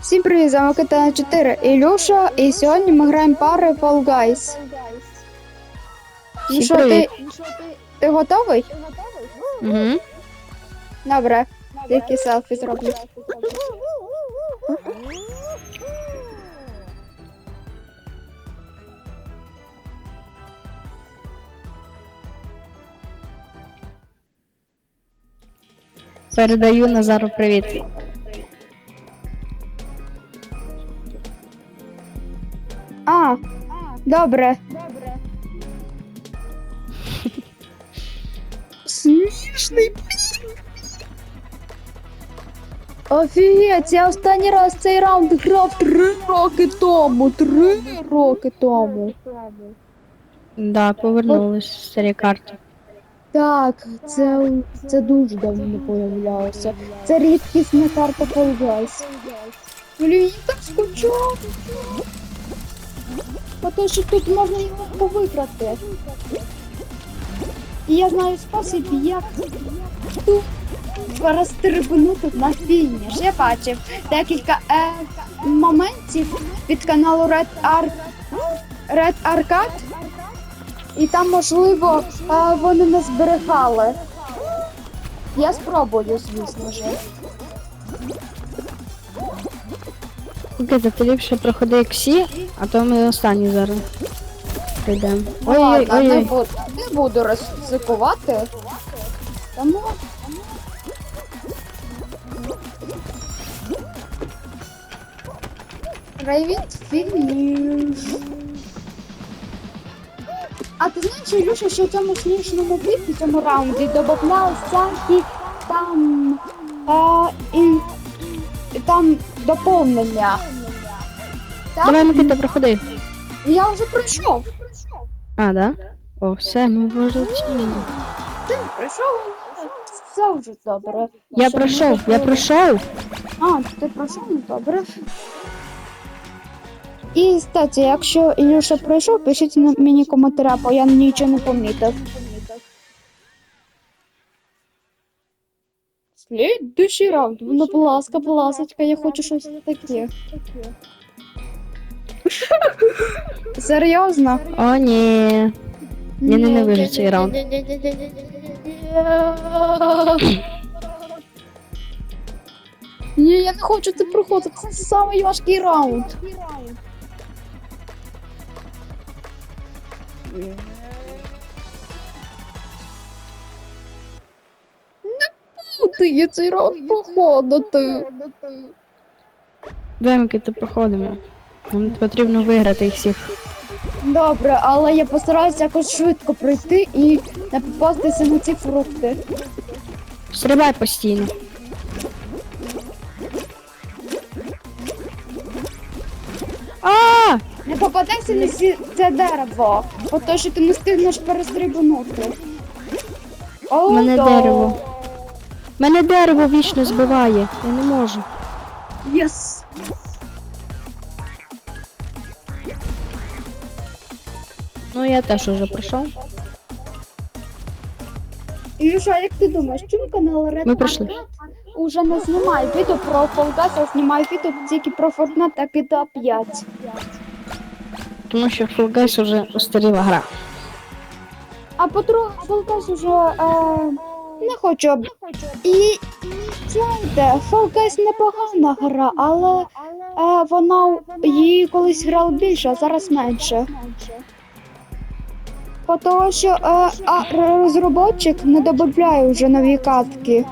Всім привіт, з вами Катана 4 Ілюша, і сьогодні ми граємо пари Fall Guys. Ну Всім що, ти, ти готовий? Угу. Добре, тільки селфі зроблю. Передаю Назару привіт. Добре. Смішний Офігеть, я останній раз цей раунд грав три роки тому. Три роки тому. Да, повернулись старі карти. Так, це, це дуже давно не появлялося. Це рідкісна карта Fall Guys. Блін, я так скучав. Тому що тут можна його повиграти. І я знаю спосіб, як тут розстрибнути на фініш. Я бачив декілька е, моментів від каналу Red, Ar... Red Arcade. І там, можливо, е, вони не зберігали. Я спробую, звісно ж. Окей, ти ліпше проходи як всі, а то ми останні зараз прийдемо. Ой, ой, ой, не, ой. буду, не буду ризикувати. Тому. Рейвіт фініш. А ти знаєш, Ілюша, що в цьому смішному кліпі, в цьому раунді додавали всякі там, е, і, там доповнення. Так? Давай, Микита, проходи. Я вже пройшов. А, да? О, все, ми молодці. Ти пройшов? Все вже добре. Я пройшов, ми я пройшов. А, ти пройшов, ну добре. І, кстати, якщо Ілюша пройшов, пишіть на мені коментаря, бо я нічого не помітив. Слідуючий раунд. Ну, будь ласка, будь ласочка, я хочу щось таке. Серйозно? О, ні. Я ненавижу цей раунд. Ні, я не хочу це проходити. Це самий важкий раунд. Не буду я цей раунд проходити. Давай, Микита, проходимо. Нам потрібно виграти їх всіх. Добре, але я постараюся якось швидко пройти і не попастися на ці фрукти. Стрибай постійно. А! Не попадайся на ці- це дерево, бо то, що ти не встигнеш перестрибнути. О, Мене да. дерево. Мене дерево вічно збиває. Я не можу. Єс! Ну я теж уже пройшов. Ілюша, як ти думаєш, чому канал Red Ми. Arcade уже не знімає відео про Fall а знімає відео тільки про Fortnite та GTA 5? Тому що Fall Guys уже устаріла гра. А по-друге, Fall Guys уже е, не хочу. об- І знаєте, Fall Guys непогана гра, але е, вона її колись грала більше, а зараз менше. По Тому що е, а, розробник не додає вже нові катки.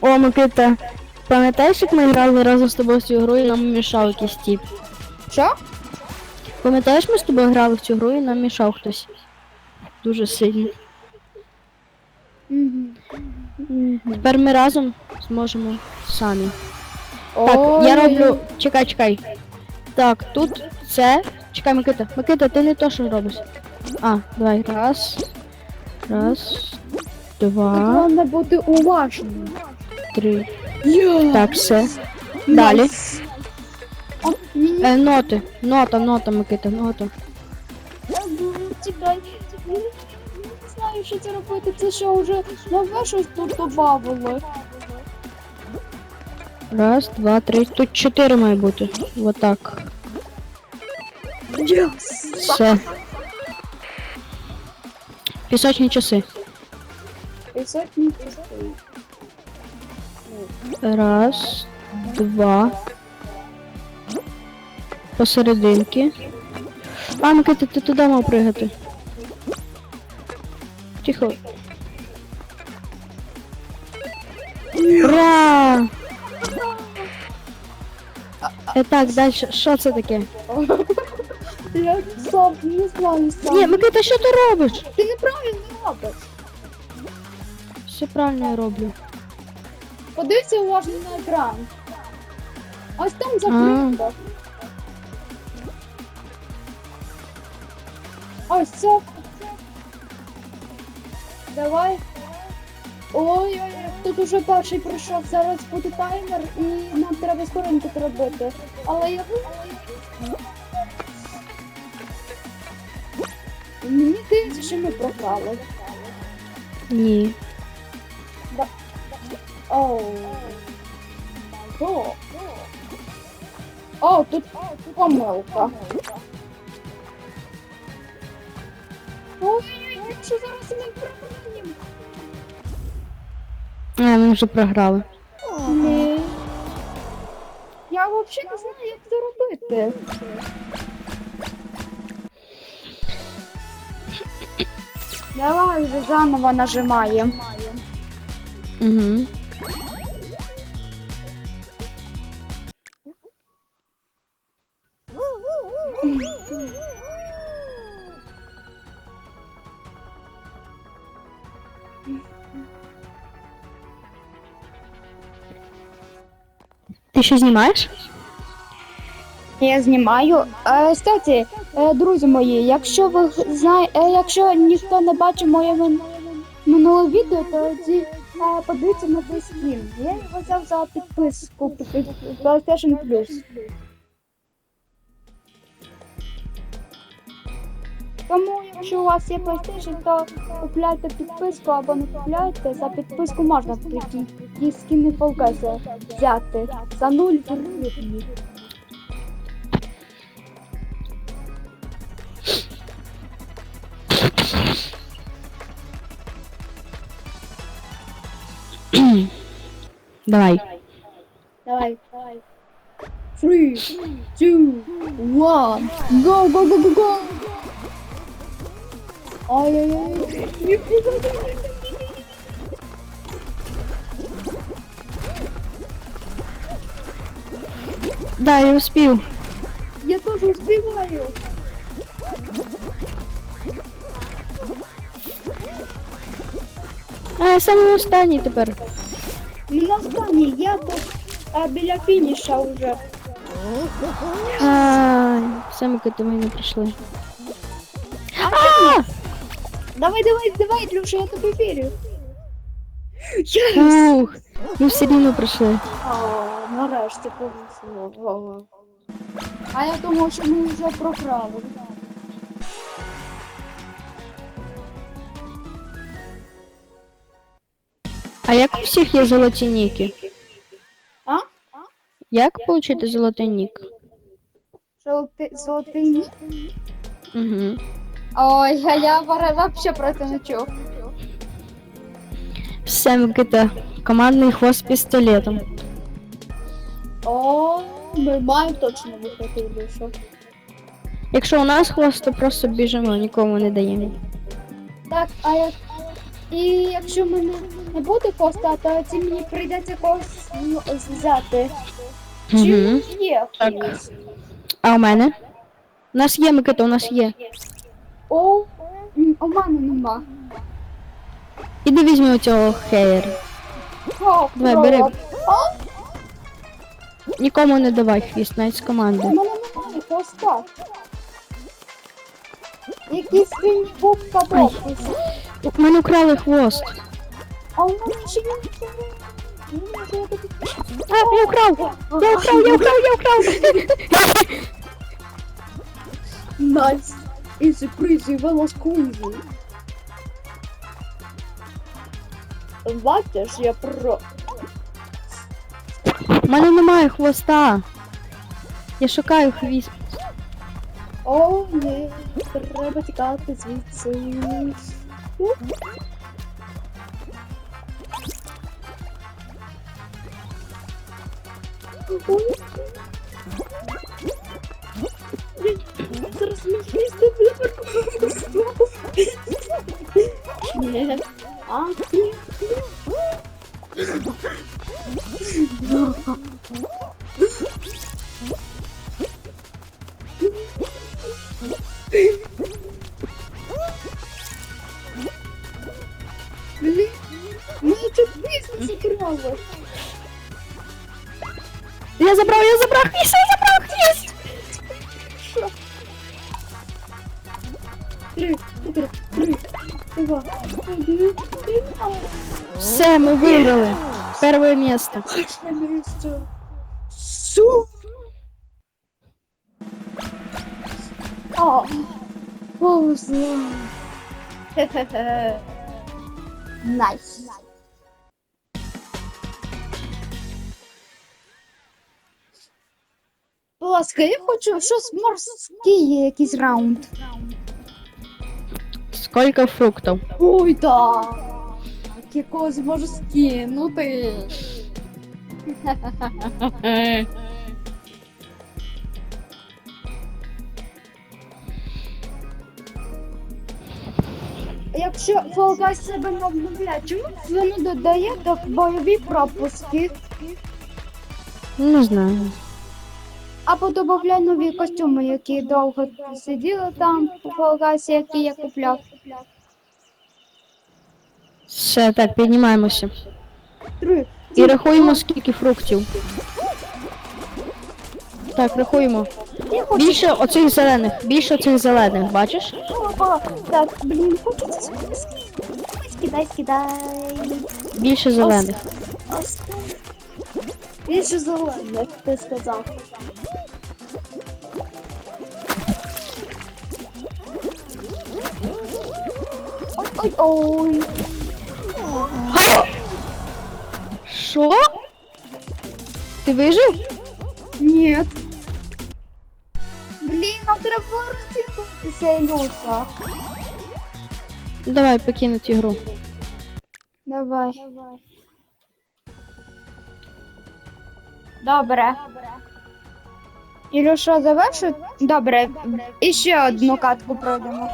О, Микита, пам'ятаєш, як ми грали разом з тобою в цю гру і нам мішав якийсь тіп? Що? Пам'ятаєш, ми з тобою грали в цю гру і нам мішав хтось? Дуже сильно. Тепер ми разом зможемо самі. Так, я роблю. Чекай, чекай. Так, тут це. Чекай, Микита. Микита, ти не то, що робиш. А, давай. Раз. Раз. Два. Головне бути уважним. Три. Так, все. Далі. Е, ноти. Нота, нота, Микита, нота. Чекай. Я не знаю, що це робити. Це що вже нове щось тут добавили. Раз, два, три. Тут чотири має бути. Вот так. Все. Пісочні часи. Сотні часів. Раз, два. Посерединки. А, Микита, ти туди мав пригати. Тихо. Ура! Е, так, далі. Що це таке? Я сам не знаю сам. Ні, Микита, що ти робиш? Ти неправильно робиш. Все правильно я роблю. Подивися уважно на екран. Ось там закрито. Ось це. Давай. Ой-ой-ой, тут уже перший пройшов. Зараз буде таймер і нам треба скоренько робити. Але я. Мені здається, що ми програли. Ні. Оу. О. О, тут помилка. Ой, що зараз ми програємо? А, ми вже програли. Ні. Я взагалі не знаю, як це робити. Давай вже заново нажимаємо. Угу. Ти що знімаєш? Я знімаю. Е, кстати, е, друзі мої, якщо ви знає, е, якщо ніхто не бачив моє мин- минуле відео, то тоді е, подивіться на цей скін. Я його взяв за підписку під- під PlayStation Plus. Тому, якщо у вас є PlayStation, то купляйте підписку або не купляйте. За підписку можна такі скіни Фолкеса взяти за 0 гривень. Давай. Давай, давай. Three, two, one, go, go, go, go, go. Ай-яй-яй. Да, я успів. Я тоже успеваю. А я самий останній тепер. На останній, я тут а, біля фініша вже. Ай, все Микита, ми не прийшли. Давай, давай, давай, Люша, я тобі вірю. Yes! Ух, ми все рівно прийшли. О, нарешті повезло. О. А я думав, що ми вже програли. А як у всіх є золоті ніки? А? Як отримати золотий нік? Золотий, золотий ніг? Угу. Ой, а я вообще про це не чув. Все, Микита, командний хвост з пістолетом. О, ми маємо точно виходити душу. Якщо у нас хвост, то просто біжимо, нікому не даємо. Так, а як... І якщо мене не буде коста, то ці мені прийдеться когось ну, взяти. Чи Угу. є хтось? А у мене? У нас є, Микита, у нас є. О, м, у мене нема. Іди візьми оцього хеєр. О, Давай, бери. О, Нікому не давай хвіст, навіть з команди. у мене немає коста. Якийсь синій бубка бокус. У мене украли хвост. А у. Я А, я украв! Я украв, я украв, я украв! Nice. Easy breezy. Бачиш, я про. У мене немає хвоста. Я шукаю хвіст. О, ні, треба тікати звідси. Зараз мій хвіст буде паркуватися. Ні. А, ні. Блін, Перше місце. Перше місце. Су. О, повезло. Хе-хе-хе. Найс. Будь ласка, я хочу щось морський якийсь раунд. Скільки фруктів? Ой, да. Якогось можу скинути. Якщо Fall Guys себе не обновляє, чому воно додає до бойові пропуски Не знаю. або додає нові костюми, які довго сиділи там у Guys, які я купляв. Все, так, піднімаємося. Три. І рахуємо, скільки фруктів. Так, рахуємо. Я хочу Більше оцих зелених, більше оцих зелених, бачиш? Опа, так, блін, хочеться. Скидай, скидай. Більше зелених. Більше зелених, як ти сказав. Ой, ой, ой. Що? Ти вижив? Ні. Блін, нам треба розтягнутися, Ілюша. Давай покинуть ігру. Давай. Добре. Ілюша, завершу? Добре. І ще одну катку пройдемо.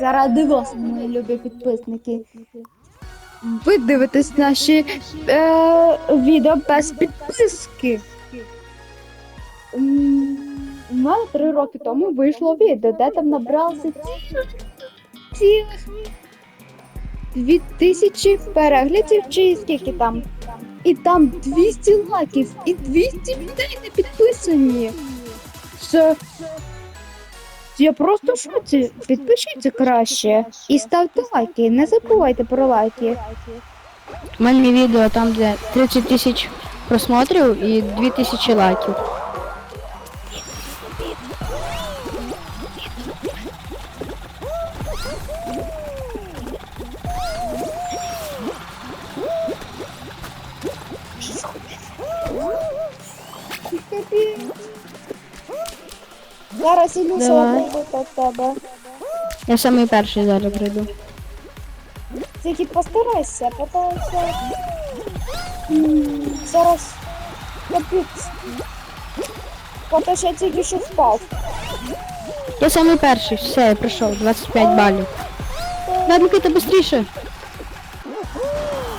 Заради вас, мої любі підписники. Ви дивитесь наші е, відео без підписки. У мене три роки тому вийшло відео, де там набралося цілих цілих дві тисячі переглядів чи скільки там. І там 200 лайків і 200 людей не підписані. Це... Я просто в шоці. Підпишіться краще і ставте лайки. Не забувайте про лайки. У мене відео там, де 30 тисяч просмотрів і 2 тисячі лайків. Зараз Ілюша Давай. прийде до тебе. Я самий перший зараз прийду. Тільки постарайся, постарайся. Зараз капець. Що я тільки що впав. Я самий перший, все, я прийшов, 25 балів. Дай, Микита, швидше.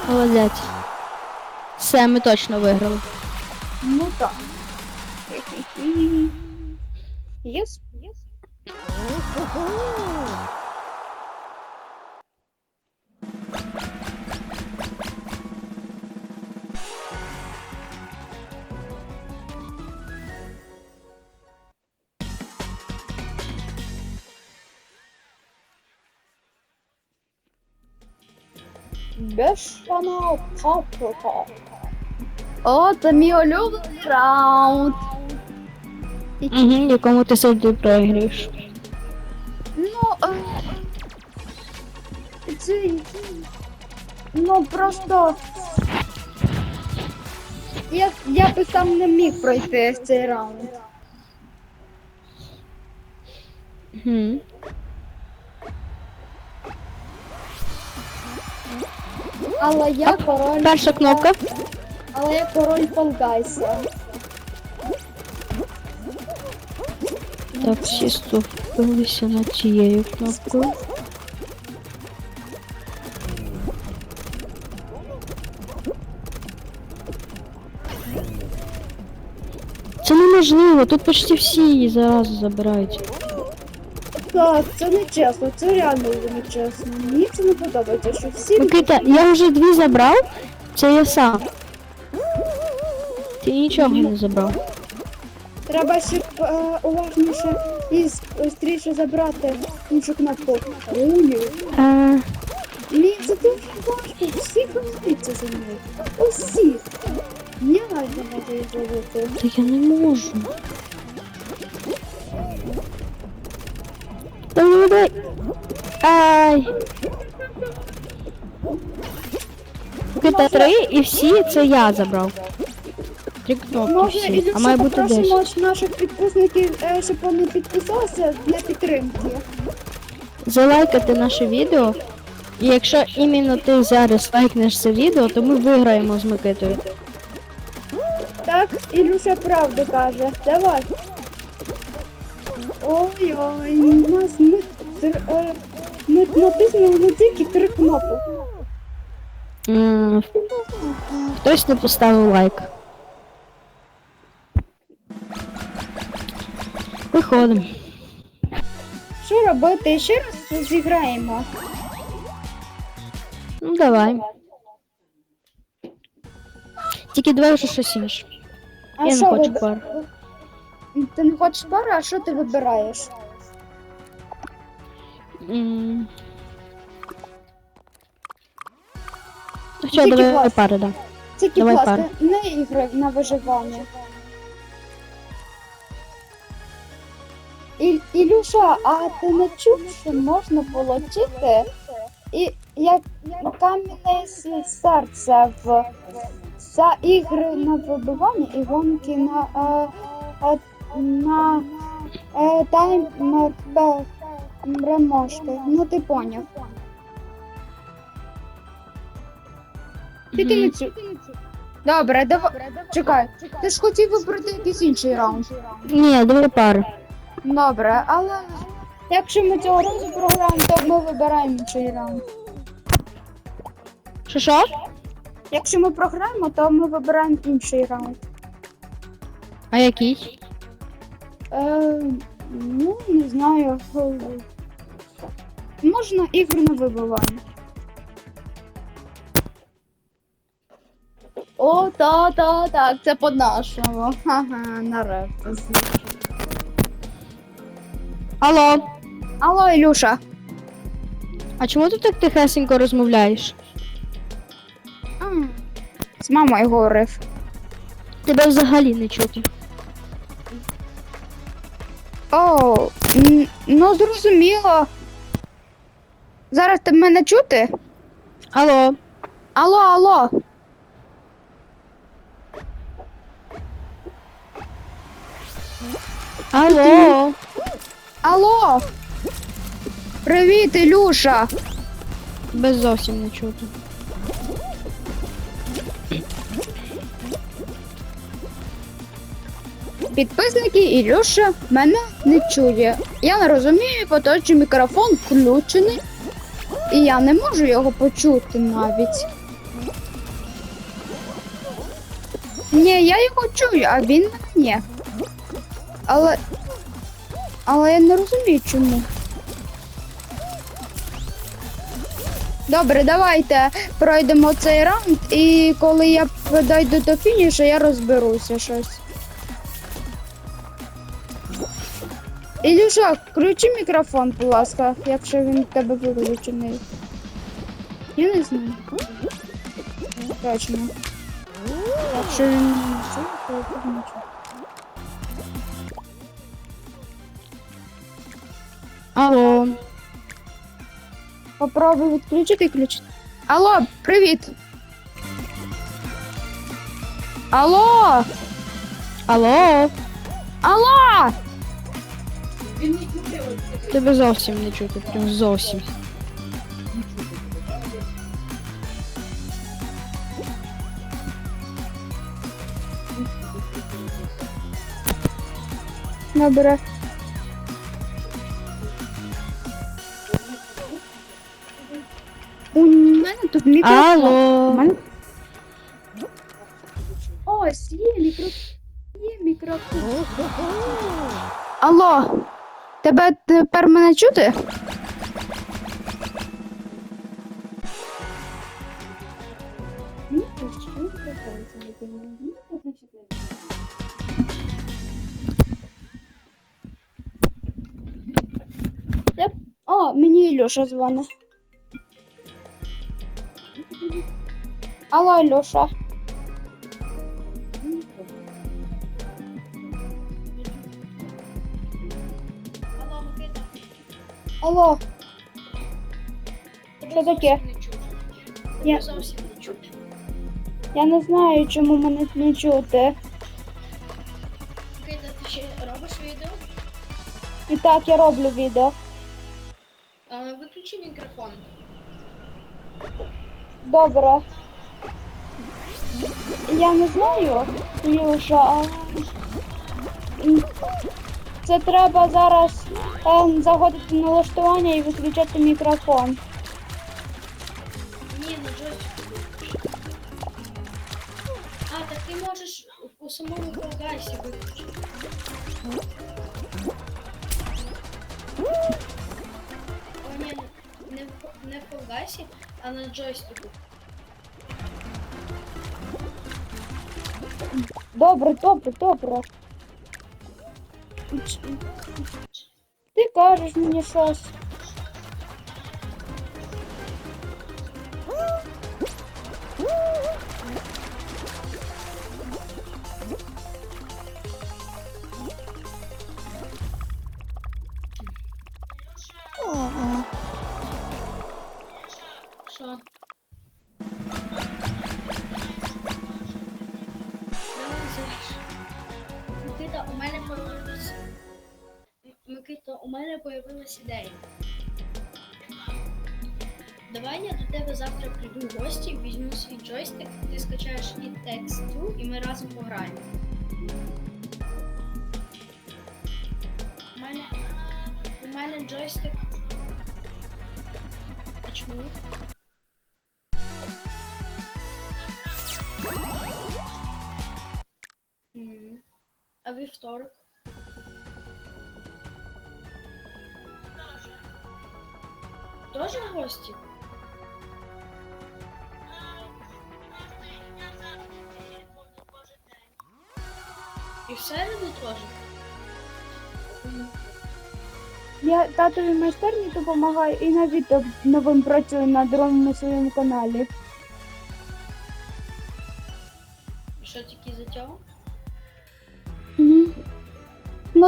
Молодець. Все, ми точно виграли. Ну так. Єс, єс. Бешана паприка. О, це мій улюблений раунд. Угу, якому ти завжди проіграєш. Ну, е, це, ну просто Я, я би сам не міг пройти цей раунд. Угу. Але я король. Перша кнопка. Але я король Полгайса. Так, всі ступилися над цією кнопкою. Це неможливо, тут почти всі її зараз забирають. Так, це не чесно, це реально не чесно. Мені це не подобається, що всі Микита, я вже дві забрав, це я сам. Ти нічого не забрав. Треба ще уважніше і швидше забрати іншу кнопку. Е, Мені це дуже важко. Всі хвилюються за мною. Усі. Я не можу її зробити. та я не можу. Давай, давай. Ай. Микита, три і всі це я забрав. Кнопки Може, всі, а має бути попросимо 10. наших підписників, е, щоб вони підписалися для підтримки. Залайкати наше відео. І якщо іменно ти зараз лайкнеш це відео, то ми виграємо з Микитою. Так, Ілюша правду каже. Давай. Ой-ой, у нас ми, тр- е, ми натиснули не тільки три кнопки. М, Хтось не поставив лайк. Виходимо. Що робити? Ще раз зіграємо. Ну давай. Тільки давай вже щось інше. А Я не що хочу виб- пар. Ти не хочеш пари, а що ти вибираєш? М. Ну що, Тільки давай клас. пари, да. Тільки, Давай будь ласка, не ігри на виживання. Ілюша, а ти не чув, що можна отримати і як кам'яне серце в за ігри на вибивання і гонки на, е, е, на е, таймер переможки. Ну ти поняв. Тільки не Мгм. Добре, давай. Чекай. Ти ж хотів вибрати якийсь інший раунд. Ні, давай пари. Добре, але якщо ми цього разу програємо, то ми вибираємо інший раунд. Що що? Якщо ми програємо, то ми вибираємо інший раунд. А який? Е, ну, не знаю. Можна ігри на вибивання. О, та, та, так, це по-нашому. Ага, нарешті. Алло, Алло, Ілюша. а чому ти так тихесенько розмовляєш? М, З мамою говорив. Тебе взагалі не чути. О, ну зрозуміло. Зараз ти мене чути? Алло. Алло, алло. Алло. Алло. Привіт, Ілюша. Без зовсім не чути. Підписники Ілюша мене не чує. Я не розумію, що мікрофон включений, і я не можу його почути навіть. Ні, я його чую, а він мене. Але. Але я не розумію чому. Добре, давайте пройдемо цей раунд, і коли я дойду до фінішу, я розберуся щось. Ілюша, включи мікрофон, будь ласка, якщо він в тебе виключений. Я не знаю. Точно. Якщо він не чує, то я Алло. Попробуй відключити включити. Алло, привіт! Алло! Алло? Алло! Тебе зовсім не чути, прям зовсім. Добре. Алло? мене... Ось, є мікрофон. Є мікрофон. Алло, тебе тепер мене чути? О, мені Ілюша дзвонить. Алло, Ілюша. Алло. Що таке? Я, Зовсім не чути. я не знаю, чому мене не чути. Кита, ти ще робиш відео? І так, я роблю відео. Виключи мікрофон. Добре. Я не знаю, Ілюша, а... Це треба зараз ем, заходити на налаштування і виключати мікрофон. Ні, на джойстику. А, так ти можеш у самому колгасі виключити. О, ні, не в, не в колгасі, а на джойстику. Добре, добре, добре. Ти кажеш мені щось. Появилась ідея. Давай я до тебе завтра прийду в гості, візьму свій джойстик, ти скачаєш і текст і ми разом пограємо. У мене, у мене джойстик. А чому? А вівторок? Тоже гості? І в середу теж? Я татові майстерні допомагаю і на відео новим працюю на другому своєму каналі. Що тільки за цього?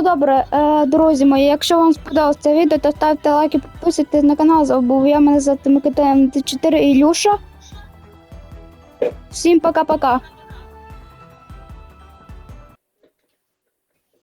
Добре, е, друзі мої, якщо вам сподобалося це відео, то ставте лайки, підписуйтесь на канал. Забув я мене звати Микита МТ4 Ілюша. Всім пока-пока.